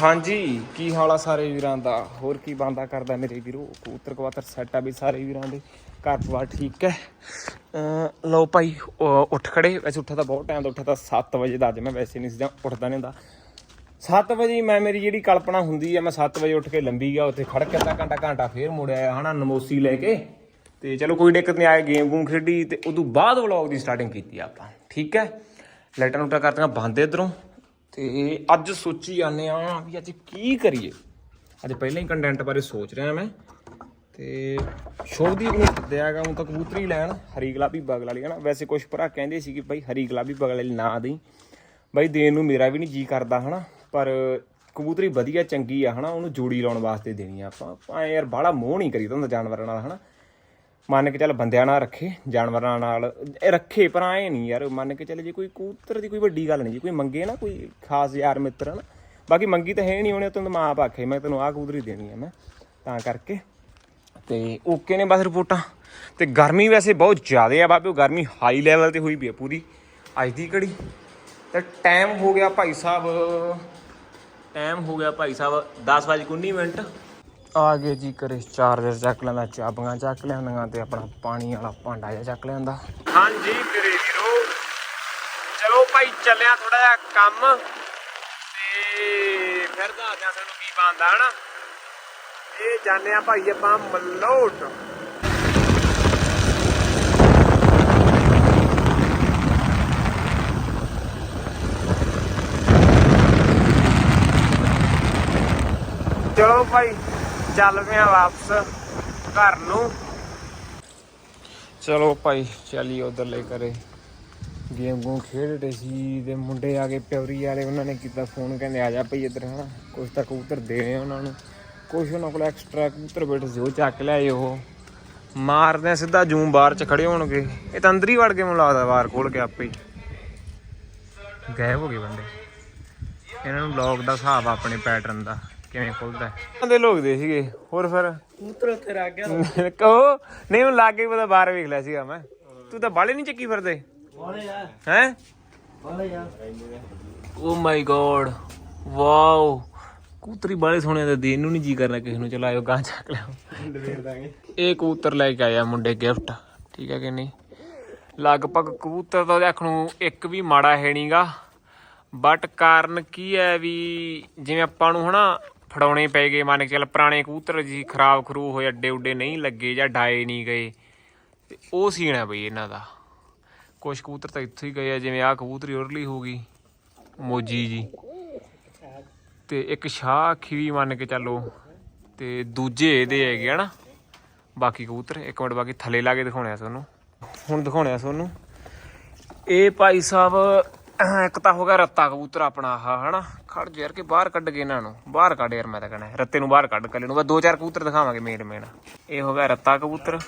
ਹਾਂਜੀ, ਕੀ ਹਾਲ ਆ ਸਾਰੇ ਵੀਰਾਂ ਦਾ? ਹੋਰ ਕੀ ਬੰਦਾ ਕਰਦਾ ਮੇਰੇ ਵੀਰੋ? ਕਬੂਤਰ ਕਵਾਤਰ ਸੈੱਟ ਆ ਵੀ ਸਾਰੇ ਵੀਰਾਂ ਦੇ। ਘਰ ਪਰਿਵਾਰ ਠੀਕ ਹੈ। ਲਓ ਭਾਈ ਉੱਠ ਖੜੇ। ਵੈਸੇ ਉੱਠਾ ਤਾਂ ਬਹੁਤ ਟਾਈਮ ਦਾ ਉੱਠਾ ਤਾਂ 7 ਵਜੇ ਦਾ ਅੱਜ ਮੈਂ ਵੈਸੇ ਨਹੀਂ ਸੀ ਜਾਂ ਉੱਠਦਾ ਨਹੀਂ ਹੁੰਦਾ। 7 ਵਜੇ ਮੈਂ ਮੇਰੀ ਜਿਹੜੀ ਕਲਪਨਾ ਹੁੰਦੀ ਆ, ਮੈਂ 7 ਵਜੇ ਉੱਠ ਕੇ ਲੰਬੀ ਗਿਆ, ਉੱਥੇ ਖੜ ਕੇ ਅੱਧਾ ਘੰਟਾ ਘੰਟਾ ਫੇਰ ਮੁੜਿਆ ਹਨਾ, ਨਮੋਸੀ ਲੈ ਕੇ। ਤੇ ਚਲੋ ਕੋਈ ਦਿੱਕਤ ਨਹੀਂ ਆਇਆ ਗੇਮ ਗੂਮ ਖੇਡੀ ਤੇ ਉਦੋਂ ਬਾਅਦ ਵਲੌਗ ਦੀ ਸਟਾਰਟਿੰਗ ਕੀਤੀ ਆਪਾਂ। ਠੀਕ ਹੈ? ਲਾਈਟਾਂ ਲੂਟਾਂ ਕਰਤੀਆਂ ਬੰਦ ਇਧਰੋਂ। ਤੇ ਅੱਜ ਸੋਚੀ ਜਾਂਦੇ ਆ ਵੀ ਅੱਜ ਕੀ ਕਰੀਏ? ਅੱਜ ਪਹਿਲਾਂ ਹੀ ਕੰਟੈਂਟ ਬਾਰੇ ਸੋਚ ਰਿਹਾ ਮੈਂ। ਤੇ ਸ਼ੋਭਦੀਪ ਨੂੰ ਸੱਦਿਆਗਾ ਹੁਣ ਤਾਂ ਕਬੂਤਰੀ ਲੈਣ, ਹਰੀ ਗੁਲਾਬੀ ਬਗਲ ਵਾਲੀ, ਹਨਾ? ਵੈਸੇ ਕੁਝ ਭਰਾ ਕਹਿੰਦੇ ਸੀ ਕਿ ਭਾਈ ਹਰੀ ਗੁਲਾਬੀ ਬਗਲ ਵਾਲੀ ਨਾ ਦੇਈ। ਬਾਈ ਦੇਣ ਨੂੰ ਮੇਰਾ ਵੀ ਨਹੀਂ ਜੀ ਕਰਦਾ, ਹਨਾ? ਪਰ ਕਬੂਤਰੀ ਵਧੀਆ ਚੰਗੀ ਆ, ਹਨਾ? ਉਹਨੂੰ ਜੋੜੀ ਲਾਉਣ ਵਾਸਤੇ ਦੇਣੀ ਆ ਆਪਾਂ। ਐ ਯਾਰ ਬਾਹਲਾ ਮੋਹ ਨਹੀਂ ਕਰੀਦਾ ਹੁੰਦਾ ਜਾਨਵਰਾਂ ਨਾਲ, ਹਨਾ? ਮੰਨ ਕੇ ਚੱਲ ਬੰਦਿਆਂ ਨਾਲ ਰੱਖੇ, ਜਾਨਵਰਾਂ ਨਾਲ, ਇਹ ਰੱਖੇ ਪਰ ਐ ਨਹੀਂ ਯਾਰ, ਮੰਨ ਕੇ ਚੱਲ ਜੇ ਕੋਈ ਕਬੂਤਰ ਦੀ ਕੋਈ ਵੱਡੀ ਗੱਲ ਨਹੀਂ, ਜੀ ਕੋਈ ਮੰਗੇ ਨਾ, ਕੋਈ ਖਾਸ ਯਾਰ ਮਿੱਤਰ ਨਾ, ਬਾਕੀ ਮੰਗੀ ਤਾਂ ਹੈ ਨਹੀਂ, ਉਹਨੇ ਤੈਨੂੰ ਮਾਂ ਆਪ ਆਖੇ, ਮੈਂ ਤੈਨੂੰ ਆਹ ਕਬੂਤਰੀ ਦੇਣੀ ਆ ਮੈਂ, ਤਾਂ ਕਰਕੇ। ਤੇ ਓਕੇ ਨੇ ਬਸ ਰਿਪੋਰਟਾਂ। ਤੇ ਗਰਮੀ ਵੈਸੇ ਬਹੁਤ ਜ਼ਿਆਦਾ ਆ ਬਾਬੇ ਗਰਮੀ ਹਾਈ ਲੈਵਲ ਤੇ ਹੋਈ ਪਈ ਆ ਪੂਰੀ, ਅੱਜ ਦੀ ਘੜੀ। ਤੇ ਟਾਈਮ ਹੋ ਗਿਆ ਭਾਈ ਸਾਹਿਬ ਟਾਈਮ ਹੋ ਗਿਆ ਭਾਈ ਸਾਹਿਬ 10:19 ਮਿੰਟ। ਆ ਗਏ ਜੀ ਕਰੇ ਚਾਰਜਰ ਚੱਕ ਲੈਂਦਾ, ਚਾਬੀਆਂ ਚੱਕ ਲਿਆਂਦੀਆਂ ਤੇ ਆਪਣਾ ਪਾਣੀ ਵਾਲਾ ਭਾਂਡਾ ਜਿਹਾ ਚੱਕ ਲੈਂਦਾ ਹਾਂਜੀ ਕਰੇ ਵੀਰੋ। ਚਲੋ ਭਾਈ, ਚੱਲਿਆ ਥੋੜਾ ਜਿਹਾ ਕੰਮ ਤੇ ਫਿਰ ਦੱਸਦਿਆਂ ਸਾਨੂੰ ਕੀ ਬਣਦਾ, ਹਨਾ? ਇਹ ਜਾਣੇ ਆ ਭਾਈ ਆਪਾਂ ਮਲੋਟ। ਚਲੋ ਭਾਈ ਚੱਲ ਪਿਆ ਵਾਪਸ ਘਰ ਨੂੰ। ਚਲੋ ਭਾਈ ਚੱਲੀ ਉਧਰ ਕਰੇ ਗੇਮ ਗੂਮ ਖੇਡਦੇ ਸੀ, ਤੇ ਮੁੰਡੇ ਆ ਗਏ ਪਿਉਰੀ ਵਾਲੇ, ਉਹਨਾਂ ਨੇ ਕੀਤਾ ਫੋਨ ਕਹਿੰਦੇ ਆ ਜਾ ਭਈ ਇੱਧਰ, ਹਨਾ। ਕੁਝ ਤਾਂ ਕਬੂਤਰ ਦੇਣੇ ਉਹਨਾਂ ਨੂੰ। ਕੁਝ ਉਹਨਾਂ ਕੋਲ ਐਕਸਟਰਾ ਕਬੂਤਰ ਬੈਠੇ ਸੀ, ਉਹ ਚੱਕ ਲਿਆਏ ਉਹ। ਮਾਰਦੇ ਆ ਸਿੱਧਾ, ਜੂਮ ਬਾਹਰ ਚ ਖੜੇ ਹੋਣਗੇ। ਇਹ ਤਾਂ ਅੰਦਰ ਹੀ ਵੜ ਗਏ, ਮੈਨੂੰ ਲੱਗਦਾ ਬਾਹਰ ਖੋਲ ਕੇ ਆਪੇ ਹੀ। ਗਾਇਬ ਹੋ ਗਏ ਬੰਦੇ। ਇਹਨਾਂ ਨੂੰ ਲੌਕ ਦਾ ਹਿਸਾਬ ਆਪਣੇ ਪੈਟਰਨ ਦਾ। ਕਿਵੇਂ ਖੁੱਲਦਾ? ਬੰਦੇ ਲੋਕ ਦੇ ਸੀਗੇ ਹੋਰ ਫਿਰ? ਕਬੂਤਰ ਉੱਤੇ ਰੱਖ ਗਿਆ ਕਹੋ ਨਹੀਂ ਉਹ ਲਾਗੇ ਪਤਾ ਬਾਹਰ ਵੇਖ ਲਿਆ ਸੀਗਾ ਮੈਂ। ਤੂੰ ਤਾਂ ਬਾਲੇ ਨਹੀਂ ਚੱਕੀ ਫਿਰਦੇ? ਯਾਰ ਹੈ? ਯਾਰ ਓ ਮਾਈ ਗੋਡ ਵਾਓ। ਕੂਤਰੀ ਬਾਲੇ ਸੋਹਣੇ ਦੇ ਦੇਣ ਨੂੰ ਨਹੀਂ ਜੀ ਕਰਨਾ ਕਿਸੇ ਨੂੰ ਚਲਾਇਓ ਗਾਂ ਚੱਕ ਲਿਆਓ। ਇਹ ਕਬੂਤਰ ਲੈ ਕੇ ਆਇਆ ਮੁੰਡੇ ਗਿਫਟ ਠੀਕ ਹੈ ਕਿ ਨਹੀਂ? ਲਗਭਗ ਕਬੂਤਰ ਤਾਂ ਦੇਖ ਨੂੰ ਇੱਕ ਵੀ ਮਾੜਾ ਹੈ ਨਹੀਂਗਾ ਬਟ ਕਾਰਨ ਕੀ ਹੈ ਵੀ ਜਿਵੇਂ ਆਪਾਂ ਨੂੰ ਹਨਾ ਫੜਾਉਣੇ ਪੈ ਗਏ, ਮੰਨ ਕੇ ਚੱਲ ਪੁਰਾਣੇ ਕਬੂਤਰ ਜੀ ਖਰਾਬ ਖਰੂ ਹੋਏ, ਅੱਡੇ ਉੱਡੇ ਨਹੀਂ ਲੱਗੇ ਜਾਂ ਡਾਏ ਨਹੀਂ ਗਏ। ਤੇ ਉਹ ਸੀਨ ਹੈ ਬਈ ਇਹਨਾਂ ਦਾ। ਕੁਝ ਕਬੂਤਰ ਤਾਂ ਇੱਥੇ ਹੀ ਗਏ ਆ, ਜਿਵੇਂ ਆਹ ਕਬੂਤਰੀ ਉਰਲੀ ਹੋ ਗਈ, ਮੋਜੀ ਜੀ। ਤੇ ਇੱਕ ਸ਼ਾਹ ਅੱਖੀ ਮੰਨ ਕੇ ਚੱਲੋ, ਤੇ ਦੂਜੇ ਇਹਦੇ ਹੈਗੇ ਹਨਾ ਬਾਕੀ ਕਬੂਤਰ, ਇੱਕ ਮਿੰਟ ਬਾਕੀ ਥੱਲੇ ਲਾ ਕੇ ਦਿਖਾਉਣੇ ਆ ਤੁਹਾਨੂੰ। ਹੁਣ ਦਿਖਾਉਣੇ ਆ ਤੁਹਾਨੂੰ। ਇਹ ਭਾਈ ਸਾਹਿਬ ਇੱਕ ਤਾਂ ਹੋ ਗਿਆ ਰੱਤਾ ਕਬੂਤਰ ਆਪਣਾ ਆਹ, ਹਨਾ? ਖੜ ਜੇ ਯਾਰ ਕੇ ਬਾਹਰ ਕੱਢ ਕੇ ਇਹਨਾਂ ਨੂੰ। ਬਾਹਰ ਕੱਢ ਯਾਰ ਮੈਂ ਤਾਂ ਕਹਣਾ ਰੱਤੇ ਨੂੰ ਬਾਹਰ ਕੱਢ, ਕੱਲੇ ਨੂੰ। ਬਸ ਦੋ ਚਾਰ ਕਬੂਤਰ ਦਿਖਾਵਾਂਗੇ ਮੇਨ ਮੇਨ ਇਹ ਹੋ ਗਿਆ ਰੱਤਾ ਕਬੂਤਰ।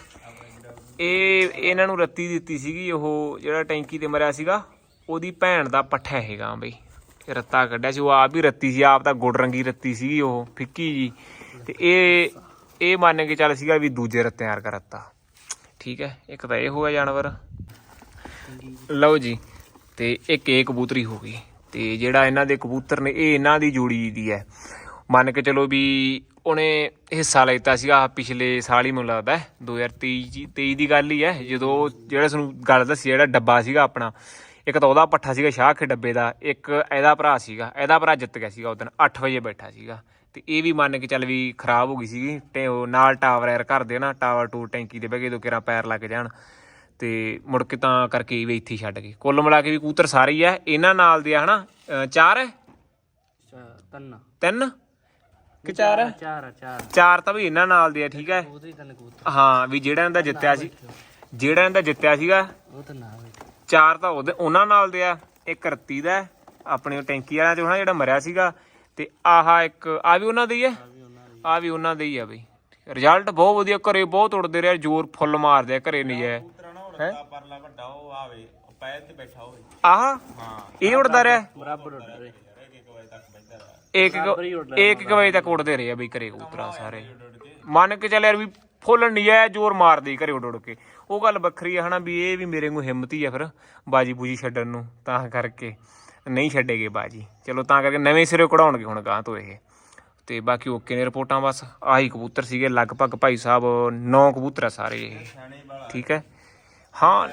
ਇਹ, ਇਹਨਾਂ ਨੂੰ ਰੱਤੀ ਦਿੱਤੀ ਸੀਗੀ, ਉਹ ਜਿਹੜਾ ਟੈਂਕੀ ਤੇ ਮਰਿਆ ਸੀਗਾ, ਉਹਦੀ ਭੈਣ ਦਾ ਪੱਠਾ ਹੈਗਾ ਬਈ। ਰੱਤਾ ਕੱਢਿਆ ਸੀ, ਉਹ ਆਪ ਹੀ ਰੱਤੀ ਸੀ, ਆਪ ਤਾਂ ਗੁੜ ਰੰਗੀ ਰੱਤੀ ਸੀਗੀ ਉਹ, ਫਿੱਕੀ ਜੀ। ਤੇ ਇਹ ਇਹ ਮੰਨ ਕੇ ਚੱਲ ਸੀਗਾ ਵੀ ਦੂਜੇ ਰੱਤਿਆਂ ਵਰਗਾ ਰੱਤਾ। ਠੀਕ ਹੈ, ਇੱਕ ਤਾਂ ਇਹ ਹੋਇਆ ਜਾਨਵਰ। ਲਓ ਜੀ। ਤੇ ਇੱਕ ਇਹ ਕਬੂਤਰੀ ਹੋ ਗਈ ਤੇ ਜਿਹੜਾ ਇਹਨਾਂ ਦੇ ਕਬੂਤਰ ਨੇ ਇਹ ਇਹਨਾਂ ਦੀ ਜੋੜੀ ਦੀ ਹੈ। ਮੰਨ ਕੇ ਚਲੋ ਵੀ ਉਹਨੇ ਹਿੱਸਾ ਲੈਤਾ ਸੀਗਾ ਪਿਛਲੇ ਸਾਲ ਹੀ ਮੈਨੂੰ ਲੱਗਦਾ ਹੈ, 2023 ਜੀ 23 ਦੀ ਗੱਲ ਹੀ ਹੈ ਜਦੋਂ ਜਿਹੜਾ ਤੁਹਾਨੂੰ ਗੱਲ ਦੱਸੀ ਜਿਹੜਾ ਡੱਬਾ ਸੀਗਾ ਆਪਣਾ ਇੱਕ ਤਾਂ ਉਹਦਾ ਪੱਠਾ ਸੀਗਾ ਸ਼ਾਹ ਡੱਬੇ ਦਾ ਇੱਕ ਇਹਦਾ ਭਰਾ ਸੀਗਾ ਇਹਦਾ ਭਰਾ ਜਿੱਤ ਗਿਆ ਸੀਗਾ ਉਦੋਂ 8 ਵਜੇ ਬੈਠਾ ਸੀਗਾ। ਤੇ ਇਹ ਵੀ ਮੰਨ ਕੇ ਚੱਲ ਵੀ ਖਰਾਬ ਹੋ ਗਈ ਸੀਗੀ ਤੇ ਉਹ ਨਾਲ ਟਾਵਰ ਐਰ ਘਰ ਦੇ ਨਾ ਟਾਵਰ ਟੂ ਟੈਂਕੀ ਦੇ ਬਗੇ ਤੋਂ ਕਿਰਾ ਪੈਰ ਲੱਗ ਜਾਣ। ਤੇ ਮੁੜ ਕੇ ਤਾਂ ਕਰਕੇ ਵੀ ਇੱਥੇ ਛੱਡ ਗਏ। ਕੁੱਲ ਮਿਲਾ ਕੇ ਵੀ ਕਬੂਤਰ ਸਾਰੇ ਹੀ ਆ। ਇਹਨਾਂ ਨਾਲ ਦੇ ਆ ਹਨਾ ਚਾਰ ਹੈ? ਤੰਨ। ਤਿੰਨ? ਕਿ ਚਾਰ ਹੈ? ਚਾਰ ਚਾਰ। ਚਾਰ ਤਾਂ ਵੀ ਇਹਨਾਂ ਨਾਲ ਦੇ ਆ ਠੀਕ ਹੈ? ਕਬੂਤਰੀ ਤੰਨ ਕਬੂਤਰ। ਹਾਂ ਵੀ ਜਿਹੜਾ ਇਹਦਾ ਜਿੱਤਿਆ ਸੀ। ਜਿਹੜਾ ਇਹਦਾ ਜਿੱਤਿਆ ਸੀਗਾ ਉਹ ਤਾਂ ਨਾ ਬੈਠੇ ਚਾਰ ਤਾਂ ਉਹਦੇ ਉਹਨਾਂ ਨਾਲ ਦੇ ਆ। ਇੱਕ ਰੱਤੀ ਦਾ ਆਪਣੇ ਟੈਂਕੀ ਵਾਲਿਆਂ ਚੋਂ ਹਨਾ ਜਿਹੜਾ ਮਰਿਆ ਸੀਗਾ। ਤੇ ਆਹ ਇੱਕ ਆ ਵੀ ਉਹਨਾਂ ਦੇ ਹੀ ਹੈ? ਆ ਵੀ ਉਹਨਾਂ ਦੇ ਹੀ ਆ ਬਈ। ਰਿਜ਼ਲਟ ਬਹੁਤ ਵਧੀਆ ਘਰੇ ਬਹੁਤ ਉੜਦੇ ਰਿਹਾ ਜ਼ੋਰ ਫੁੱਲ ਮਾਰਦੇ ਆ ਘਰੇ ਨਹੀਂ ਹੈ ਹੈ? ਪਰਲਾ ਵੱਡਾ ਉਹ ਆਵੇ ਉਹ ਪੈਰ ਤੇ ਬੈਠਾ ਹੋਵੇ। ਆਹ? ਇਹ ਉੜਦਾ ਰਿਹਾ? ਬਰਾਬਰ ਉੱਡ ਰਹੇ। ਇੱਕ ਇੱਕ ਇੱਕ ਵਜੇ ਤੱਕ ਉੜਦੇ ਰਹੇ ਆ ਬਈ ਘਰੇ ਕਬੂਤਰਾਂ ਸਾਰੇ। ਮੰਨ ਕੇ ਚੱਲ ਯਾਰ ਵੀ ਫੁੱਲ ਨਹੀਂ ਆਇਆ ਜ਼ੋਰ ਮਾਰਦੇ ਹੀ ਘਰੇ ਉੱਡ ਉੱਡ ਕੇ। ਉਹ ਗੱਲ ਵੱਖਰੀ ਆ ਹਨਾ ਵੀ ਇਹ ਵੀ ਮੇਰੇ ਨੂੰ ਹਿੰਮਤ ਹੀ ਆ ਫਿਰ ਬਾਜੀ ਬੂਜੀ ਛੱਡਣ ਨੂੰ ਤਾਂ ਕਰਕੇ। ਨਹੀਂ ਛੱਡੇਗੇ ਬਾਜੀ। ਚਲੋ ਤਾਂ ਕਰਕੇ ਨਵੇਂ ਸਿਰੇ ਕਢਾਉਣਗੇ ਹੁਣ ਗਾਂ ਤੋਂ ਇਹ। ਤੇ ਬਾਕੀ ਓਕੇ ਨੇ ਰਿਪੋਰਟਾਂ ਬਸ। ਆਹੀ ਕਬੂਤਰ ਸੀਗੇ ਲਗਭਗ ਭਾਈ ਸਾਹਿਬ 9 ਕਬੂਤਰ ਆ ਸਾਰੇ ਇਹ। ਸਿਆਣੇ ਵਾਲਾ ਠੀਕ ਹੈ? ਹਾਂ।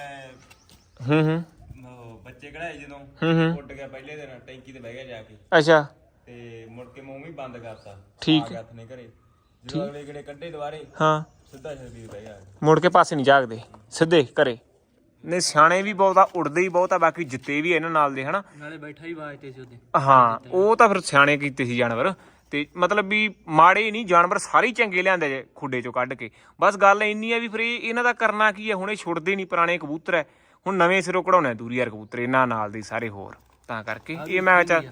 ਹੂੰ ਹੂੰ। ਉਹ ਬੱਚੇ ਕਢਾਏ ਜਦੋਂ ਹੂੰ ਹੂੰ। ਉੱਡ ਗਿਆ ਪਹਿਲੇ ਦਿਨ ਟੈਂਕੀ ਤੇ ਬਹਿ ਗਿਆ ਜਾ ਕੇ। ਅੱਛਾ। ਤੇ ਮੁੜ ਕੇ ਮੂੰਹ ਵੀ ਬੰਦ ਕਰਤਾ। ਠੀਕ। ਹੱਥ ਨੇ ਘਰੇ। ਜਦੋਂ ਅਗਲੇ ਕਿਹੜੇ ਕੱਢੇ ਦੁਬਾਰੇ ਹਾਂ। ਸਿੱਧਾ ਛੱਡੀ ਬਹਿ ਗਿਆ। ਮੁੜ ਕੇ ਪਾਸੇ ਨਹੀਂ ਜਾਗਦੇ। ਸਿੱਧੇ ਘਰੇ। ਨੇ ਸਿਆਣੇ ਵੀ ਬਹੁਤ ਆ ਉੜਦੇ ਹੀ ਬਹੁਤ ਆ ਬਾਕੀ ਜਿੱਤੇ ਵੀ ਇਹਨਾਂ ਨਾਲ ਦੇ ਹਨਾ? ਨਾਲੇ ਬੈਠਾ ਹੀ ਬਾਜ ਤੇ ਸੀ ਉਹਦੇ। ਹਾਂ ਉਹ ਤਾਂ ਫਿਰ ਸਿਆਣੇ ਕੀਤੇ ਸੀ ਜਾਨਵਰ। ਤੇ ਮਤਲਬ ਵੀ ਮਾੜੇ ਨਹੀਂ ਜਾਨਵਰ ਸਾਰੇ ਚੰਗੇ ਲਿਆਂਦੇ ਜੇ ਖੁੱਡੇ ਚੋਂ ਕੱਢ ਕੇ। ਬਸ ਗੱਲ ਇੰਨੀ ਆ ਵੀ ਫਿਰ ਇਹ- ਇਹਨਾਂ ਦਾ ਕਰਨਾ ਕੀ ਹੈ ਹੁਣ ਇਹ ਛੁੱਟਦੇ ਨਹੀਂ ਪੁਰਾਣੇ ਕਬੂਤਰ ਹੈ ਹੁਣ ਨਵੇਂ ਸਿਰੋਂ ਕਢਾਉਣੇ ਦੂਰੀ ਯਾਰ ਕਬੂਤਰ ਇਹਨਾਂ ਨਾਲ ਦੇ ਸਾਰੇ ਹੋਰ। ਤਾਂ ਕਰਕੇ ਇਹ ਮੈਂ ਚੱਲ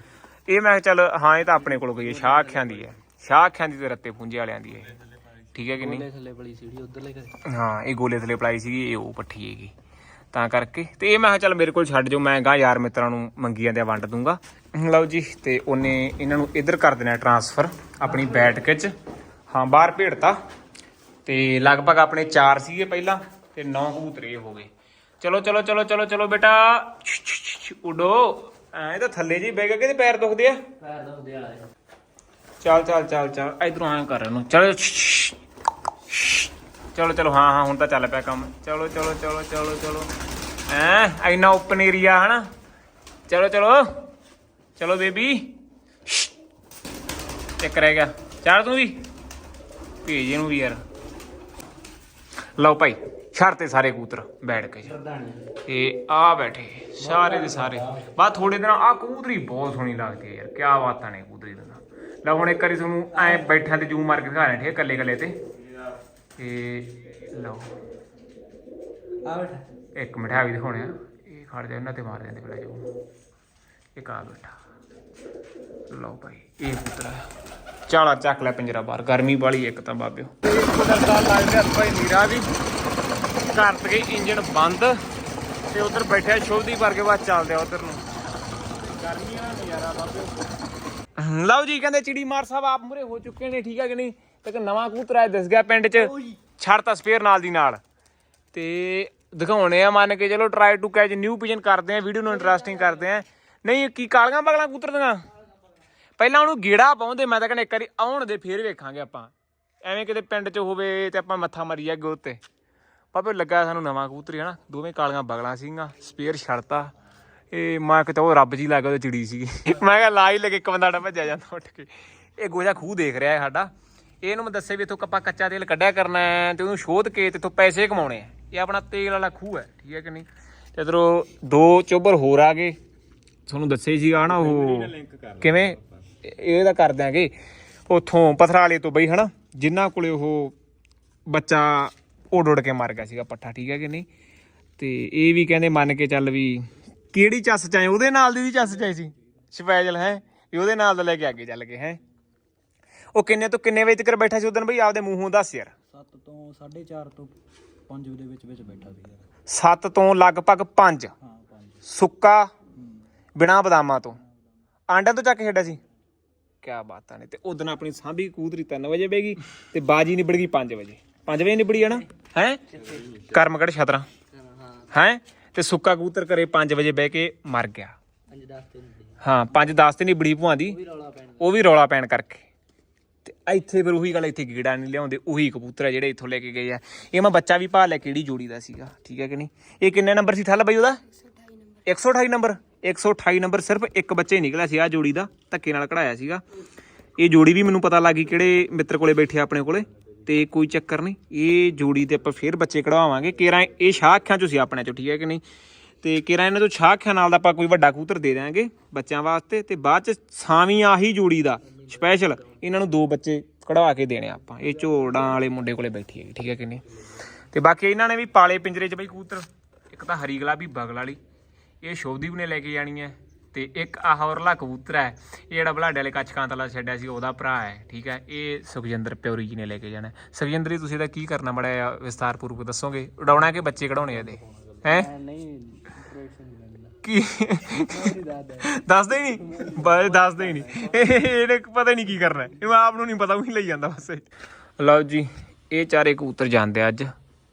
ਇਹ ਮੈਂ ਚੱਲ ਹਾਂ ਇਹ ਤਾਂ ਆਪਣੇ ਕੋਲ ਗਈ ਹੈ ਸ਼ਾਹ ਅੱਖਾਂ ਦੀ ਹੈ ਸ਼ਾਹ ਅੱਖਾਂ ਦੀ ਤੇ ਰੱਤੇ ਪੁੰਜੇ ਵਾਲਿਆਂ ਦੀ ਹੈ ਠੀਕ ਹੈ ਕਿ ਨਹੀਂ? ਥੱਲੇ ਥੱਲੇ ਬੜੀ ਸੀੜੀ ਉਧਰਲੇ ਘਰੇ। ਹਾਂ ਇਹ ਗੋਲੇ ਥਲੇ ਪਲਾਈ ਸੀਗੀ ਇਹ ਉਹ ਪੱਠੀ ਹੈਗੀ। ਤਾਂ ਕਰਕੇ। ਤੇ ਇਹ ਮੈਂ ਕਿਹਾ ਚੱਲ ਮੇਰੇ ਕੋਲ ਛੱਡ ਜਾਓ ਮੈਂ ਗਾਂ ਯਾਰ ਮਿੱਤਰਾਂ ਨੂੰ ਮੰਗੀਆਂ ਦੇ ਵੰਡ ਦੂੰਗਾ। ਲਓ ਜੀ ਤੇ ਉਹਨੇ ਇਹਨਾਂ ਨੂੰ ਇੱਧਰ ਕਰ ਦੇਣਾ ਟਰਾਂਸਫਰ ਆਪਣੀ ਬੈਠਕ 'ਚ। ਹਾਂ ਬਾਹਰ ਭੇੜਤਾ ਤੇ ਲਗਭਗ ਆਪਣੇ 4 ਸੀਗੇ ਪਹਿਲਾਂ ਤੇ 9 ਕਬੂਤਰੇ ਹੋ ਗਏ। ਚਲੋ ਚਲੋ ਚਲੋ ਚਲੋ ਚਲੋ ਬੇਟਾ। ਉਡੋ। ਐ ਤਾਂ ਥੱਲੇ ਜੀ ਬਹਿ ਗਿਆ ਕਿਤੇ ਪੈਰ ਦੁਖਦੇ ਆ? ਪੈਰ ਦਾ ਉਹਦੇ ਵਾਲਾ ਚੱਲ ਚੱਲ ਚੱਲ ਚੱਲ। ਇਧਰੋਂ ਐਂ ਕਰ ਇਹਨੂੰ। ਚਲੋ। ਚਲੋ ਚਲੋ, ਹਾਂ ਹਾਂ, ਹੁਣ ਤਾਂ ਚੱਲ ਪਿਆ ਕੰਮ। ਚਲੋ ਚਲੋ ਚਲੋ ਚਲੋ ਚਲੋ। ਐ ਇੰਨਾ ਓਪਨ ਏਰੀਆ ਹਨਾ? ਚਲੋ ਚਲੋ। ਚਲੋ, ਬੇਬੀ। ਇੱਕ ਰਹਿ ਗਿਆ। ਚਾਰ ਤੂੰ ਵੀ? ਭੇਜ ਇਹਨੂੰ ਵੀ ਯਾਰ। ਲਓ ਭਾਈ, ਛੱਡ ਤੇ ਸਾਰੇ ਕੂਤਰ, ਬੈਠ ਕੇ। ਤੇ ਆ ਬੈਠੇ, ਸਾਰੇ ਦੇ ਸਾਰੇ। ਬਾ ਥੋੜੇ ਦਿਨ ਆ ਕੂਤਰੀ ਬਹੁਤ ਸੋਹਣੀ ਲੱਗਦੀ ਹੈ ਯਾਰ। ਕੀ ਬਾਤਾਂ ਨੇ ਕਬੂਤਰੀ ਦੀਆਂ ਲੈ ਹੁਣ ਇੱਕ ਵਾਰੀ ਤੁਹਾਨੂੰ ਐ ਬੈਠਾਂ ਤੇ ਜੂਮ ਮਾਰ ਕੇ ਦਿਖਾ ਰਹੇ ਠੀਕ ਕੱਲੇ ਕੱਲੇ ਤੇ। ਤੇ ਲਓ। ਆ ਬੈਠਾ। ਇੱਕ ਮਿੰਟ ਹੈ ਵੀ ਦਿਖਾਉਣੇ ਆ। ਇਹ ਖੜ ਜਾ ਇਹਨਾਂ ਤੇ ਮਾਰ ਜਾਂਦੇ ਪਹਿਲਾਂ ਜੂਮ ਇੱਕ ਆ ਬੈਠਾ। ਲਓ ਭਾਈ ਇਹ ਹੈ ਚਾਲਾ ਚੱਕ ਲੈ ਪਿੰਜਰਾ ਬਾਹਰ ਗਰਮੀ ਵਾਲੀ ਇੱਕ ਤਾਂ ਬਾਬਿਓ ਬਦਲਦਾ ਲੱਗਦਾ ਭਾਈ ਨੀਰਾ ਵੀ ਘਰ ਤੇ ਇੰਜਨ ਬੰਦ ਤੇ ਉਧਰ ਬੈਠਿਆ ਸ਼ੋਭਦੀ ਵਰਗੇ ਬਾਅਦ ਚੱਲਦੇ ਆ ਉਧਰ ਨੂੰ। ਗਰਮੀ ਵਾਲਾ ਨਜ਼ਾਰਾ ਬਾਬਿਓ ਲਓ ਜੀ ਕਹਿੰਦੇ ਚਿੜੀ ਮਾਰ ਸਾਹਿਬ ਆਪ ਮੁਰੇ ਹੋ ਚੁੱਕੇ ਨੇ ਠੀਕ ਹੈ ਕਿ ਨਹੀਂ? ਤੇ ਇੱਕ ਨਵਾਂ ਕਬੂਤਰ ਆਇਆ ਦਿਸ ਗਿਆ ਪਿੰਡ 'ਚ। ਛੱਡਤਾ ਸਪੇਅਰ ਨਾਲ ਦੀ ਨਾਲ। ਤੇ ਦਿਖਾਉਣੇ ਆ ਮੰਨ ਕੇ ਚਲੋ try to catch new pigeon ਕਰਦੇ ਆ ਵੀਡੀਓ ਨੂੰ ਇੰਟਰਸਟਿੰਗ ਕਰਦੇ ਆ। ਨਹੀਂ ਕੀ ਕਾਲੀਆਂ ਬਗਲਾਂ ਕਬੂਤਰ ਦੀਆਂ? ਪਹਿਲਾਂ ਉਹਨੂੰ ਗੇੜਾ ਪਾਉਂਦੇ ਮੈਂ ਤਾਂ ਕਹਿੰਦਾ ਇੱਕ ਵਾਰੀ ਆਉਣ ਦੇ ਫੇਰ ਵੇਖਾਂਗੇ ਆਪਾਂ। ਐਵੇਂ ਕਿਤੇ ਪਿੰਡ 'ਚ ਹੋਵੇ ਤੇ ਆਪਾਂ ਮੱਥਾ ਮਾਰੀ ਜਾਗੇ ਉੱਤੇ। ਪਾਪੇ ਲੱਗਾ ਸਾਨੂੰ ਨਵਾਂ ਕਬੂਤਰ ਹੀ ਹਨਾ ਦੋਵੇਂ ਕਾਲੀਆਂ ਬਗਲਾਂ ਸੀਗੀਆਂ ਸਪੇਅਰ ਛੱਡਤਾ। ਇਹ ਮੈਂ ਕਿਤੇ ਉਹ ਰੱਬ ਜੀ ਲੱਗਾ ਉਹਦੇ ਚਿੜੀ ਸੀਗੀ। ਮੈਂ ਕਿਹਾ ਲਾ ਹੀ ਲੱਗੇ ਇੱਕ ਬੰਦਾ ਡਾ ਭੱਜਿਆ ਜਾਂਦਾ ਉੱਠ ਕੇ। ਇਹ ਗੋਜਾ ਖੂਹ ਦੇਖ ਰਿਹਾ ਹੈ ਸਾਡਾ। ਇਹਨੂੰ ਮੈਂ ਦੱਸੇ ਵੀ ਇਥੋਂ ਆਪਾਂ ਕੱਚਾ ਤੇਲ ਕੱਢਿਆ ਕਰਨਾ ਹੈ ਤੇ ਉਹਨੂੰ ਸ਼ੋਧ ਕੇ ਤੇ ਇਥੋਂ ਪੈਸੇ ਕਮਾਉਣੇ ਆ। ਇਹ ਆਪਣਾ ਤੇਲ ਵਾਲਾ ਖੂਹ ਹੈ ਠੀਕ ਹੈ ਕਿ ਨਹੀਂ? ਤੇ ਇਧਰੋਂ ਦੋ ਚੋਬਰ ਹੋਰ ਆ ਗਏ। ਤੁਹਾਨੂੰ ਦੱਸਿਆ ਹੀ ਸੀਗਾ ਹਨਾ ਉਹ ਕਿਵੇਂ? ਇਹ- ਇਹ ਤਾਂ ਕਰ ਦਿਆਂਗੇ। ਉਥੋਂ ਪਥਰਾਲੇ ਤੋਂ ਬਈ ਹਨਾ? ਜਿਨ੍ਹਾਂ ਕੋਲੇ ਉਹ ਬੱਚਾ ਉੱਡ ਉੱਡ ਕੇ ਮਰ ਗਿਆ ਸੀਗਾ ਪੱਠਾ ਠੀਕ ਹੈ ਕਿ ਨਹੀਂ? ਤੇ ਇਹ ਵੀ ਕਹਿੰਦੇ ਮੰਨ ਕੇ ਚੱਲ ਵੀ ਕਿਹੜੀ ਚੱਸ ਚਾਹੇ ਉਹਦੇ ਨਾਲ ਦੀ ਵੀ ਚੱਸ ਚਾਹੀ ਸੀ? ਸਪੈਸ਼ਲ ਹੈ? ਵੀ ਉਹਦੇ ਨਾਲ ਦਾ ਲੈ ਕੇ ਅੱਗੇ ਚੱਲ ਗਏ ਹੈ? ਉਹ ਕਿੰਨੇ ਤੋਂ ਕਿੰਨੇ ਵਜੇ ਤੱਕ ਬੈਠਾ ਸੀ ਉਦੋਂ ਬਈ? ਆਪਦੇ ਮੂੰਹੋਂ ਦੱਸ ਯਾਰ। 7 ਤੋਂ 4:30 ਤੋਂ 5 ਦੇ ਵਿੱਚ ਵਿੱਚ ਬੈਠਾ ਸੀ 7 ਤੋਂ ਲਗਭਗ 5 ਹਾਂ 5 ਸੁੱਕਾ ਬਿਨਾ ਬਦਾਮਾਂ ਤੋਂ। ਆਂਡਿਆਂ ਤੋਂ ਚੱਕ ਛੱਡਿਆ ਸੀ। ਕਿਆ ਬਾਤਾਂ ਨੇ। ਤੇ ਉਦੋਂ ਆਪਣੀ ਸਾਂਭੀ ਕੂਦਰੀ 3 ਵਜੇ ਬੈਗੀ ਤੇ ਬਾਜੀ ਨਿਬੜ ਗਈ 5 ਵਜੇ। 5 ਵਜੇ ਨਿਬੜੀ ਹੈ ਨਾ? ਹੈ? ਕਰਮਗੜ ਛਤਰਾ। ਹਾਂ? ਹੈ ਤੇ ਸੁੱਕਾ ਕਬੂਤਰ ਕਰੇ 5 ਵਜੇ ਬਹਿ ਕੇ ਮਰ ਗਿਆ। 5 10 ਤੇ ਹਾਂ 5 10 ਤੇ ਨਿਬੜੀ ਭੂਆਂ ਦੀ। ਵੀ ਰੌਲਾ ਪੈਣ ਉਹ ਵੀ ਰੌਲਾ ਪੈਣ ਕਰਕੇ। ਇੱਥੇ ਫਿਰ ਉਹੀ ਗੱਲ ਇੱਥੇ ਗੀੜਾ ਨਹੀਂ ਲਿਆਉਂਦੇ, ਉਹੀ ਕਬੂਤਰ ਆ ਜਿਹੜੇ ਇੱਥੋਂ ਲੈ ਕੇ ਗਏ ਆ। ਇਹ ਮੈਂ ਬੱਚਾ ਵੀ ਭਾਲ ਲਿਆ ਕਿਹੜੀ ਜੋੜੀ ਦਾ ਸੀਗਾ, ਠੀਕ ਹੈ ਕਿ ਨਹੀਂ? ਇਹ ਕਿੰਨੇ ਨੰਬਰ ਸੀ ਥੱਲ ਬਈ ਉਹਦਾ? 128 ਨੰਬਰ 128 ਨੰਬਰ ਸਿਰਫ ਇੱਕ ਬੱਚੇ ਨਿਕਲਿਆ ਸੀ ਆ ਜੋੜੀ ਦਾ, ਧੱਕੇ ਨਾਲ ਕਢਾਇਆ ਸੀਗਾ। ਇਹ ਜੋੜੀ ਵੀ ਮੈਨੂੰ ਪਤਾ ਲੱਗ ਗਈ ਕਿਹੜੇ ਮਿੱਤਰ ਕੋਲੇ ਬੈਠੇ ਆਪਣੇ ਕੋਲੇ, ਤੇ ਕੋਈ ਚੱਕਰ ਨਹੀਂ। ਇਹ ਜੋੜੀ ਤੇ ਆਪਾਂ ਫੇਰ ਬੱਚੇ ਕਢਵਾਵਾਂਗੇ। ਕੇਰਾਂ ਇਹ ਸ਼ਾਹ ਅੱਖਾਂ ਚੋਂ ਸੀ ਆਪਣੇ ਚੋਂ, ਠੀਕ ਹੈ ਕਿ ਨਹੀਂ? ਤੇ ਕੇਰਾਂ ਇਹਨਾਂ ਤੋਂ ਸ਼ਾਹ ਅੱਖਾਂ ਨਾਲ ਦਾ ਆਪਾਂ ਕੋਈ ਵੱਡਾ ਕਬੂਤਰ ਦੇ ਦਿਆਂਗੇ ਬੱਚਿਆਂ ਵਾਸਤੇ, ਤੇ ਬਾਅਦ ਚ ਸਾਵੀਂ ਆਹੀ ਜੋੜੀ ਦਾ ਸਪੈਸ਼ਲ ਇਹਨਾਂ ਨੂੰ ਦੋ ਬੱਚੇ ਕਢਵਾ ਕੇ ਦੇਣੇ ਆਪਾਂ। ਇਹ ਝੋੜਾਂ ਵਾਲੇ ਮੁੰਡੇ ਕੋਲੇ ਬੈਠੀ ਹੈ ਠੀਕ ਹੈ ਕਿ ਨਹੀਂ? ਤੇ ਬਾਕੀ ਇਹਨਾਂ ਨੇ ਵੀ ਪਾਲੇ ਪਿੰਜਰੇ 'ਚ ਬਈ ਕਬੂਤਰ। ਇੱਕ ਤਾਂ ਹਰੀ ਗੁਲਾਬੀ ਬਗਲ ਵਾਲੀ, ਇਹ ਸ਼ੋਭਦੀਪ ਨੇ ਲੈ ਕੇ ਜਾਣੀ ਹੈ। ਤੇ ਇੱਕ ਆਹ ਔਰਲਾ ਕਬੂਤਰ ਹੈ, ਇਹ ਜਿਹੜਾ ਬਲਾਡੇ ਵਾਲੇ ਕੱਚਕਾਂ ਤਲਾ ਛੱਡਿਆ ਸੀ, ਉਹਦਾ ਭਰਾ ਹੈ, ਠੀਕ ਹੈ। ਇਹ ਸੁਖਜਿੰਦਰ ਪਿਉਰੀ ਜੀ ਨੇ ਲੈ ਕੇ ਜਾਣਾ ਸੁਖਜਿੰਦਰ ਜੀ, ਤੁਸੀਂ ਇਹਦਾ ਕੀ ਕਰਨਾ ਬੜਾ ਵਿਸਤਾਰਪੂਰਵਕ ਦੱਸੋਗੇ? ਉਡਾਉਣਾ ਕਿ ਬੱਚੇ ਕਢਾਉਣੇ ਇਹਦੇ? ਹੈ? ਨਹੀਂ ਕੀ? ਦੱਸਦਾ ਹੀ ਨਹੀਂ। ਬਾਰੇ ਦੱਸਦੇ ਹੀ ਨਹੀਂ। ਇਹ- ਇਹਨੇ ਪਤਾ ਨਹੀਂ ਕੀ ਕਰਨਾ ਇਹ ਆਪ ਨੂੰ ਨਹੀਂ ਪਤਾ ਉਹੀ ਲਈ ਜਾਂਦਾ ਬਸ। ਲਓ ਜੀ ਇਹ ਚਾਰੇ ਕਬੂਤਰ ਜਾਂਦੇ ਅੱਜ।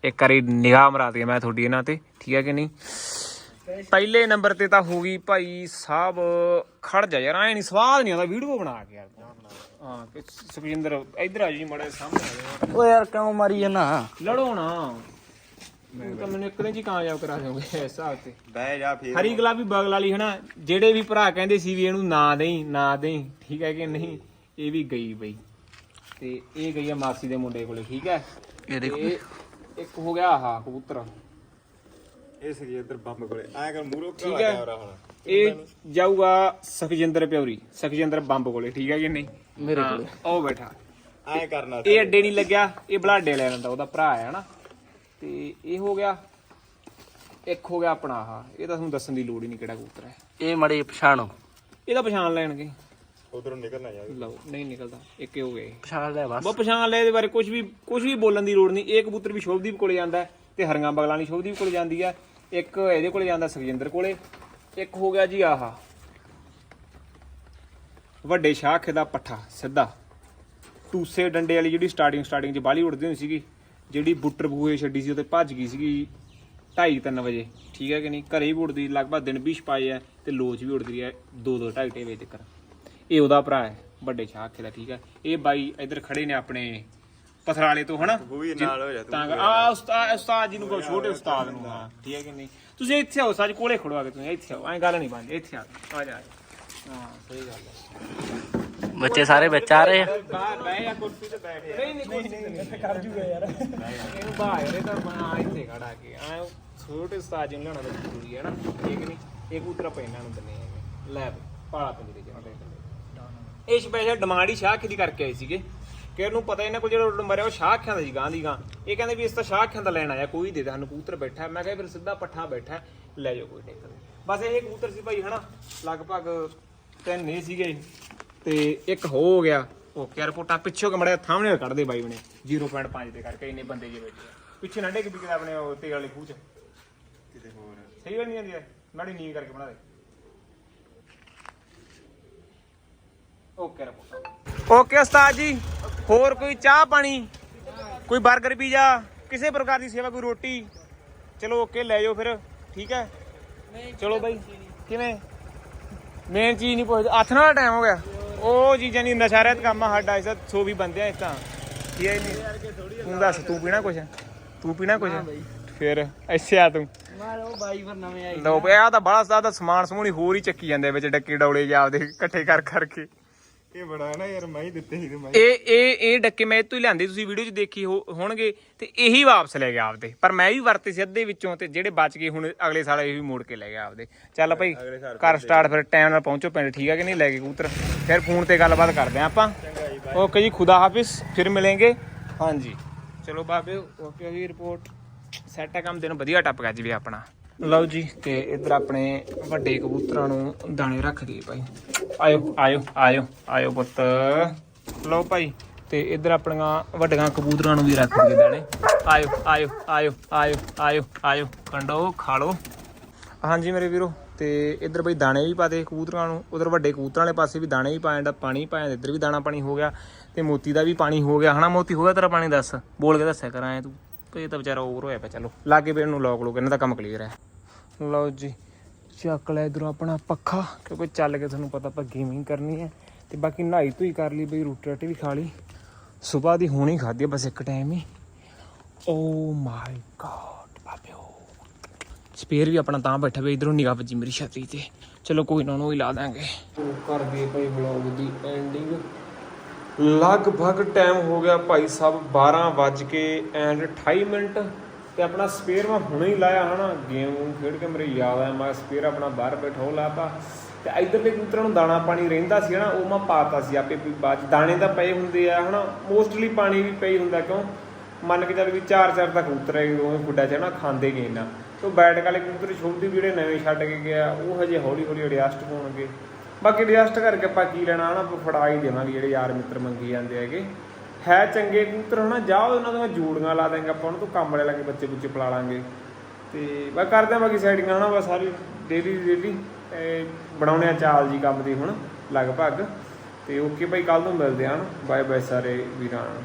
ਇੱਕ ਵਾਰੀ ਨਿਗਾਹ ਮਰਾ ਦਈਏ ਮੈਂ ਤੁਹਾਡੀ ਇਹਨਾਂ ਤੇ ਠੀਕ ਹੈ ਕਿ ਨਹੀਂ? ਪਹਿਲੇ ਨੰਬਰ ਤੇ ਤਾਂ ਹੋ ਗਈ ਭਾਈ ਸਾਹਿਬ ਖੜ ਜਾ ਯਾਰ ਐ ਨਹੀਂ ਸਵਾਦ ਨਹੀਂ ਆਉਂਦਾ ਵੀਡੀਓ ਬਣਾ ਕੇ ਯਾਰ। ਹਾਂ ਕਿ ਸੁਖਜਿੰਦਰ ਇੱਧਰ ਆ ਜੀ ਮੜੇ ਸਾਹਮਣੇ। ਓ ਯਾਰ ਕਿਉਂ ਮਾਰੀ ਜਨਾ ਲੜੋ ਨਾ। ਤੂੰ ਤਾਂ ਮੈਨੂੰ ਇੱਕ ਦਿਨ ਚ ਹੀ ਕਾਮਯਾਬ ਕਰਾ ਦਿਓਗੇ ਇਸ ਹਿਸਾਬ ਤੇ। ਬਹਿ ਜਾ ਫੇਰ। ਹਰੀ ਗੁਲਾਬੀ ਬਗਲ ਵਾਲੀ ਹਨਾ ਜਿਹੜੇ ਵੀ ਭਰਾ ਕਹਿੰਦੇ ਸੀ ਵੀ ਇਹਨੂੰ ਨਾ ਦੇਈ ਨਾ ਦੇਈ ਠੀਕ ਹੈ ਕਿ ਨਹੀਂ? ਇਹ ਵੀ ਗਈ ਬਈ। ਤੇ ਇਹ ਗਈ ਆ ਮਾਸੀ ਦੇ ਮੁੰਡੇ ਕੋਲੇ ਠੀਕ ਹੈ? ਇਹ ਤੇ ਇੱਕ ਹੋ ਗਿਆ ਆਹ ਕਬੂਤਰ। ਇਹ ਸੀ ਇੱਧਰ ਬੰਬ ਕੋਲੇ। ਐਂ ਕਰ ਮੂਰੋ ਠੀਕ ਹੈ। ਕੈਮਰਾ ਹੁਣ। ਇਹ ਜਾਊਗਾ ਸੁਖਜਿੰਦਰ ਪਿਉਰੀ ਸੁਖਜਿੰਦਰ ਬੰਬ ਕੋਲੇ ਠੀਕ ਹੈ ਕਿ ਨਹੀਂ? ਮੇਰੇ ਕੋਲੇ। ਉਹ ਬੈਠਾ। ਐਂ ਕਰਨਾ ਇਹ ਅੱਡੇ ਨਹੀਂ ਲੱਗਿਆ ਇਹ ਬਲਾਡੇ ਲੈ ਲੈਂਦਾ ਉਹਦਾ ਭਰਾ ਹੈ ਹਨਾ। ਤੇ ਇਹ ਹੋ ਗਿਆ ਇੱਕ ਹੋ ਗਿਆ ਆਪਣਾ ਆਹ। ਇਹ ਤਾਂ ਤੁਹਾਨੂੰ ਦੱਸਣ ਦੀ ਲੋੜ ਹੀ ਨਹੀਂ ਕਿਹੜਾ ਕਬੂਤਰ ਹੈ। ਇਹ ਮੜੇ ਪਛਾਣੋ ਇਹ ਤਾਂ ਪਛਾਣ ਲੈਣਗੇ। ਉਧਰੋਂ ਨਿਕਲਣਾ ਯਾਰ। ਲਓ ਨਹੀਂ ਨਿਕਲਦਾ ਇੱਕ ਹੀ ਹੋ ਗਏ ਪਛਾਣ ਲੈ ਬਸ। ਬਹੁਤ ਪਛਾਣ ਲੈ ਇਹਦੇ ਬਾਰੇ ਕੁਝ ਵੀ ਕੁਝ ਵੀ ਬੋਲਣ ਦੀ ਲੋੜ ਨਹੀਂ। ਇਹ ਕਬੂਤਰ ਵੀ ਸ਼ੋਭਦੀਪ ਕੋਲੇ ਜਾਂਦਾ ਹੈ ਤੇ ਹਰੀਆਂ ਬਗਲਾਨੀ ਸ਼ੋਭਦੀਪ ਕੋਲੇ ਜਾਂਦੀ ਹੈ। ਇੱਕ ਇਹਦੇ ਕੋਲੇ ਜਾਂਦਾ ਸੁਖਜਿੰਦਰ ਕੋਲੇ। ਇੱਕ ਹੋ ਗਿਆ ਜੀ ਆਹ। ਵੱਡੇ ਸ਼ਾਖ ਦਾ ਪੱਠਾ ਸਿੱਧਾ। ਟੂਸੇ ਡੰਡੇ ਵਾਲੀ ਜਿਹੜੀ ਸਟਾਰਟਿੰਗ ਸਟਾਰਟਿੰਗ 'ਚ ਬਾਲੀ ਉੜਦੀ ਹੁੰਦੀ ਸੀਗੀ। ਜਿਹੜੀ ਬੁੱਟਰ ਬੂਏ ਛੱਡੀ ਸੀ ਉਹ ਤੇ ਭੱਜ ਗਈ ਸੀਗੀ 2:30 3 ਵਜੇ ਠੀਕ ਹੈ ਕਿ ਨਹੀਂ? ਘਰੇ ਵੀ ਉੜਦੀ ਲਗਭਗ ਦਿਨ ਵੀ ਛਪਾਏ ਆ ਤੇ ਲੋਚ ਵੀ ਉੜਦੀ ਹੈ 2 2 2:30 ਵਜੇ ਤੱਕ ਇਹ ਉਹਦਾ ਭਰਾ ਹੈ ਵੱਡੇ ਸ਼ਾਖ ਦਾ ਠੀਕ ਹੈ? ਇਹ ਬਾਈ ਇੱਧਰ ਖੜੇ ਨੇ ਆਪਣੇ ਪਥਰਾਲੇ ਤੋਂ ਹਨਾ? ਉਹ ਵੀ ਨਾਲ ਹੋ ਜਾ ਤੂੰ ਤਾਂ ਆ ਉਸਤਾਦ ਉਸਤਾਦ ਜੀ ਨੂੰ ਕਹੋ ਛੋਟੇ ਉਸਤਾਦ ਨੂੰ ਹਾਂ ਠੀਕ ਹੈ ਕਿ ਨਹੀਂ? ਤੁਸੀਂ ਇੱਥੇ ਆਓ ਸੱਚ ਕੋਲੇ ਖੜੋ ਆ ਕੇ ਤੁਸੀਂ ਇੱਥੇ ਆਓ ਐਂ ਗੱਲ ਨਹੀਂ ਬਣਦੀ ਇੱਥੇ ਆ ਜਾਓ, ਆ ਜਾ ਆ ਜਾ। ਹਾਂ ਸਹੀ ਗੱਲ ਹੈ। ਬੱਚੇ ਸਾਰੇ ਵਿੱਚ ਆ ਰਹੇ ਆ। ਬਾਹਰ ਬਹਿ ਜਾ ਕੁਰਸੀ ਤੇ ਬੈਠ ਨਹੀਂ ਨਹੀਂ ਕੁਰਸੀ ਤੇ ਨਹੀਂ ਕਰ ਜੂਗਾ ਯਾਰ। ਇਹਨੂੰ ਬਾਹਰ ਇਹ ਤਾਂ ਮੈਂ ਇੱਥੇ ਖੜਾ ਕੇ। ਆ ਛੋਟੇ ਉਸਤਾਦ ਜੀ ਨੂੰ ਲੈਣਾ ਤਾਂ ਜ਼ਰੂਰੀ ਹੈ ਨਾ। ਠੀਕ ਨਹੀਂ? ਇਹ ਕੂਤਰਾ ਪੈਣਾ ਨੂੰ ਦਿੰਨੇ ਹੈਗੇ। ਲੈ ਬਈ, ਪਾਲਾ ਪੰਜਰੇ ਚ ਇਹ ਸਪੈਸ਼ਲ ਡਿਮਾਂਡ ਹੀ ਸ਼ਾਹ ਦੀ ਕਰਕੇ ਆਏ ਸੀਗੇ। ਕਿ ਉਹਨੂੰ ਪਤਾ ਇਹਨਾਂ ਕੋਲ ਜਿਹੜਾ ਮਰਿਆ ਉਹ ਸ਼ਾਹ ਅੱਖਾਂ ਦਾ ਸੀ ਗਾਂ ਦੀ ਗਾਂ। ਇਹ ਕਹਿੰਦੇ ਵੀ ਇਸ ਤਾਂ ਸ਼ਾਹ ਅੱਖਾਂ ਦਾ ਲੈਣ ਆਇਆ ਕੋਈ ਦੇ ਦੇ ਸਾਨੂੰ ਕਬੂਤਰ ਬੈਠਾ। ਮੈਂ ਕਿਹਾ ਫਿਰ ਸਿੱਧਾ ਪੱਠਾ ਬੈਠਾ। ਲੈ ਜਾਓ ਕੋਈ ਟੇਕਰ ਬਸ ਇਹ ਕਬੂਤਰ ਸੀ ਭਾਈ ਹਨਾ? ਲਗਭਗ ਤਿੰਨ ਇਹ ਸੀਗੇ। ਤੇ ਇੱਕ ਹੋ ਗਿਆ। ਓਕੇ ਰਿਪੋਰਟਾਂ ਪਿੱਛੋਂ ਕਮੜਿਆ ਸਾਹਮਣੇ ਕੱਢਦੇ ਬਾਈ ਉਹਨੇ 0.5 ਦੇ ਕਰਕੇ ਇੰਨੇ ਬੰਦੇ ਜੇ ਬੈਠੇ ਆ। ਪਿੱਛੇ ਨੰਡੇ ਕਿ ਵਿਕਦਾ ਆਪਣੇ ਉਹ ਤੇਲ ਵਾਲੇ ਖੂਹ ਚ। ਕਿਤੇ ਹੋਰ। ਸਹੀ ਗੱਲ ਨਹੀਂ ਆਂਦੀ ਨਾੜੀ ਨੀਂ ਕਰਕੇ ਬਣਾ ਦੇ। ਓਕੇ ਰਿਪੋਰਟ ਓਕੇ ਉਸਤਾਦ ਜੀ ਹੋਰ ਕੋਈ ਚਾਹ ਪਾਣੀ? ਕੋਈ 버ਗਰ ਪੀਜ਼ਾ? ਕਿਸੇ ਪ੍ਰਕਾਰ ਦੀ ਸੇਵਾ ਕੋਈ ਰੋਟੀ? ਚਲੋ ਓਕੇ ਲੈ ਜਾਓ ਫਿਰ ਠੀਕ ਹੈ? ਚਲੋ ਬਾਈ ਕਿਵੇਂ? ਮੇਨ ਚੀਜ਼ ਨਹੀਂ ਪੁੱਛਦੇ ਹੱਥ ਨਾਲ ਟਾਈਮ ਹੋ ਗਿਆ। ਉਹ ਚੀਜ਼ਾਂ ਨਹੀਂ ਨਸ਼ਾ ਰਹਿਤ ਕੰਮ ਆ ਸਾਡਾ ਇਸ ਸੋ ਵੀ ਬੰਦੇ ਆ ਇਸ ਤਾਂ ਕੀ ਹੈ ਨਹੀਂ? ਤੂੰ ਦੱਸ ਤੂੰ ਪੀਣਾ ਕੁਛ? ਤੂੰ ਪੀਣਾ ਕੁਛ? ਫਿਰ ਐਸੇ ਆ ਤੂੰ। ਮਾਰੋ ਬਾਈ ਫਿਰ ਨਵੇਂ ਆਏ ਲੋ ਪਿਆ ਤਾਂ ਬੜਾ ਸਾਦਾ ਸਮਾਨ ਹੀ ਹੋਰ ਹੀ ਚੱਕੀ ਜਾਂਦੇ ਵਿੱਚ ਡੱਕੇ ਡੌਲੇ ਜਾਂ ਆਪਦੇ ਇਕੱਠੇ ਕਰ ਕਰਕੇ। ਇਹ ਬੜਾ ਨਾ ਯਾਰ ਮੈਂ ਹੀ ਦਿੱਤੇ ਸੀ ਤੇ ਮੈਂ ਇਹ ਇਹ ਇਹ ਡੱਕੇ ਮੈਂ ਇੱਥੋਂ ਹੀ ਲਿਆਂਦੇ ਤੁਸੀਂ ਵੀਡੀਓ 'ਚ ਦੇਖੀ ਹੋ- ਹੋਣਗੇ ਤੇ ਇਹੀ ਵਾਪਸ ਲੈ ਗਿਆ ਆਪਦੇ। ਪਰ ਮੈਂ ਵੀ ਵਰਤੇ ਸੀ ਅੱਧੇ ਵਿੱਚੋਂ ਤੇ ਜਿਹੜੇ ਬਚ ਗਏ ਹੁਣ ਅਗਲੇ ਸਾਲ ਇਹ ਵੀ ਮੋੜ ਕੇ ਲੈ ਗਿਆ ਆਪਦੇ। ਚੱਲ ਭਾਈ ਕਰ ਸਟਾਰਟ ਫਿਰ ਟਾਈਮ ਨਾਲ ਪਹੁੰਚੋ ਪਿੰਡ ਠੀਕ ਹੈ ਕਿ ਨਹੀਂ? ਲੈ ਕੇ ਕਬੂਤਰ। ਫਿਰ ਫੋਨ ਤੇ ਗੱਲਬਾਤ ਕਰਦੇ ਆਂ ਆਪਾਂ। ਓਕੇ ਜੀ ਖੁਦਾ ਹਾਫਿਜ਼ ਫਿਰ ਮਿਲਾਂਗੇ। ਹਾਂਜੀ। ਚਲੋ ਬਾਬੇ ਓਕੇ ਜੀ ਰਿਪੋਰਟ ਸੈਟ ਹੈ ਕੰਮ ਦਿਨ ਵਧੀਆ ਟੱਪ ਗਿਆ ਜੀ ਵੀ ਆਪਣਾ। ਲਓ ਜੀ ਤੇ ਇੱਧਰ ਆਪਣੇ ਵੱਡੇ ਕਬੂਤਰਾਂ ਨੂੰ ਦਾਣੇ ਰੱਖ ਦਈਏ ਭਾਈ। ਆਇਓ ਆਇਓ ਆਇਓ ਆਇਓ ਪੁੱਤ। ਲਓ ਭਾਈ ਤੇ ਇੱਧਰ ਆਪਣੀਆਂ ਵੱਡੀਆਂ ਕਬੂਤਰਾਂ ਨੂੰ ਵੀ ਰੱਖ ਦਈਏ ਦਾਣੇ। ਆਇਓ ਆਇਓ ਆਇਓ ਆਇਓ ਆਇਓ ਆਇਓ, ਕੰਡੋ ਖਾ ਲਓ ਹਾਂਜੀ ਮੇਰੇ ਵੀਰੋ, ਤੇ ਇੱਧਰ ਬਈ ਦਾਣੇ ਵੀ ਪਾ ਦੇ ਕਬੂਤਰਾਂ ਨੂੰ। ਉਧਰ ਵੱਡੇ ਕਬੂਤਰਾਂ ਵਾਲੇ ਪਾਸੇ ਵੀ ਦਾਣੇ ਵੀ ਪਾ ਜਾਂਦਾ ਪਾਣੀ ਪਾਇਆ, ਇੱਧਰ ਵੀ ਦਾਣਾ ਪਾਣੀ ਹੋ ਗਿਆ ਤੇ ਮੋਤੀ ਦਾ ਵੀ ਪਾਣੀ ਹੋ ਗਿਆ। ਹਨਾ ਮੋਤੀ, ਹੋ ਗਿਆ ਤੇਰਾ ਪਾਣੀ ਦੱਸ? ਬੋਲ ਕੇ ਦੱਸਿਆ ਕਰਾਂ, ਐ ਤੂੰ। ਇਹ ਤਾਂ ਵਿਚਾਰਾ ਓਵਰ ਹੋਇਆ ਪਿਆ, ਚਲੋ। ਲਾਗੇ ਪੇੜ ਨੂੰ ਲੋਕ ਲੋਕ, ਇਹਨਾਂ ਦਾ ਕੰਮ ਕਲੀਅਰ ਹੈ। ਲਓ ਜੀ, ਚੱਕ ਲੈ ਇਧਰੋਂ ਆਪਣਾ ਪੱਖਾ, ਕਿਉਂਕਿ ਚੱਲ ਕੇ ਤੁਹਾਨੂੰ ਪਤਾ ਆਪਾਂ ਗੇਮਿੰਗ ਕਰਨੀ ਹੈ। ਤੇ ਬਾਕੀ ਨਹਾਈ ਧੋਈ ਕਰ ਲਈ, ਬਈ ਰੋਟੀ ਰਾਟੀ ਵੀ ਖਾ ਲਈ। ਸਵੇਰ ਦੀ ਹੁਣੀ ਖਾਧੀ ਬਸ ਇੱਕ ਟਾਈਮ ਹੀ। ਓ ਮਾਈ ਗॉड ਬਾਬਿਓ ਸਪੇਅਰ ਵੀ ਆਪਣਾ ਤਾਂ ਬੈਠਾ ਵੀ ਇਧਰੋਂ ਨਿਗਾਹ ਵੱਜੀ ਮੇਰੀ ਛਤਰੀ ਤੇ। ਚਲੋ ਕੋਈ ਨਾ, ਉਹਨੂੰ ਹੀ ਲਾ ਦਾਂਗੇ। ਕਰ ਦਈਏ ਭਾਈ ਵਲੌਗ ਦੀ ਐਂਡਿੰਗ ਲਗਭਗ ਟਾਈਮ ਹੋ ਗਿਆ ਭਾਈ ਸਾਹਿਬ 12 ਵੱਜ ਕੇ ਐਂਡ 28 ਮਿੰਟ। ਤੇ ਆਪਣਾ ਸਪੇਅਰ ਮੈਂ ਹੁਣੇ ਹੀ ਲਾਇਆ ਹਨਾ, ਗੇਮ ਨੂੰ ਖੇਡ ਕੇ ਮੇਰੇ ਯਾਦ ਆਇਆ, ਮੈਂ ਸਪੇਅਰ ਆਪਣਾ ਬਾਹਰ ਬੈਠਾ ਉਹ ਲਾਤਾ। ਤੇ ਇਧਰਲੇ ਕਬੂਤਰਾਂ ਨੂੰ ਦਾਣਾ ਪਾਣੀ ਰਹਿੰਦਾ ਸੀ ਹਨਾ, ਉਹ ਮੈਂ ਪਾਤਾ ਸੀ ਆਪੇ ਵੀ ਬਾਅਦ ਦਾਣੇ ਤਾਂ ਪਏ ਹੁੰਦੇ ਆ ਹਨਾ ਮੋਸਟਲੀ ਪਾਣੀ ਵੀ ਪਈ ਹੁੰਦਾ ਕਿਉਂ? ਮੰਨ ਕੇ ਚੱਲ ਵੀ ਚਾਰ ਚਾਰ ਤਾਂ ਕਬੂਤਰ ਹੈ ਉਹ ਗੁੱਡਾ ਚ ਨਾ ਖਾਂਦੇ ਗਏ ਨਾ ਤੇ ਉਹ ਬੈਠ ਵਾਲੇ ਕਬੂਤਰ ਛੋਟੇ ਵੀ ਜਿਹੜੇ ਨਵੇਂ ਛੱਡ ਕੇ ਗਿਆ, ਉਹ ਹਜੇ ਹੌਲੀ ਹੌਲੀ ਐਡਜਸਟ ਹੋਣਗੇ। ਬਾਕੀ ਐਡਜਸਟ ਕਰਕੇ ਆਪਾਂ ਕੀ ਲੈਣਾ, ਹਨਾ, ਆਪਾਂ ਫੜਾ ਹੀ ਦੇਵਾਂਗੇ ਜਿਹੜੇ ਯਾਰ ਮਿੱਤਰ ਮੰਗੀ ਜਾਂਦੇ ਹੈਗੇ। ਹੈ ਚੰਗੇ ਕਬੂਤਰ, ਹਨਾ ਜਾਓ ਉਹਨਾਂ ਦੀਆਂ ਜੋੜੀਆਂ ਲਾ ਦੇਂਗੇ ਆਪਾਂ, ਉਹਨਾਂ ਤੋਂ ਕੰਮ ਲੈ ਲਾ ਕੇ ਬੱਚੇ ਬੁੱਚੇ ਪਲਾ ਲਾਂਗੇ। ਤੇ ਬਸ ਕਰਦੇ ਆਂ ਬਾਕੀ ਸੈਟਿੰਗਾਂ ਹਨਾ, ਬਸ ਸਾਰੀ ਡੇਲੀ ਡੇਲੀ ਬਣਾਉਣੇ ਆ ਚਾਲ ਜੀ ਕੰਮ ਦੀ ਹੁਣ, ਲਗਭਗ। ਤੇ ਓਕੇ ਭਾਈ ਕੱਲ ਨੂੰ ਮਿਲਦੇ ਆਂ ਬਾਏ ਬਾਏ ਸਾਰੇ ਵੀਰਾਂ ਨੂੰ।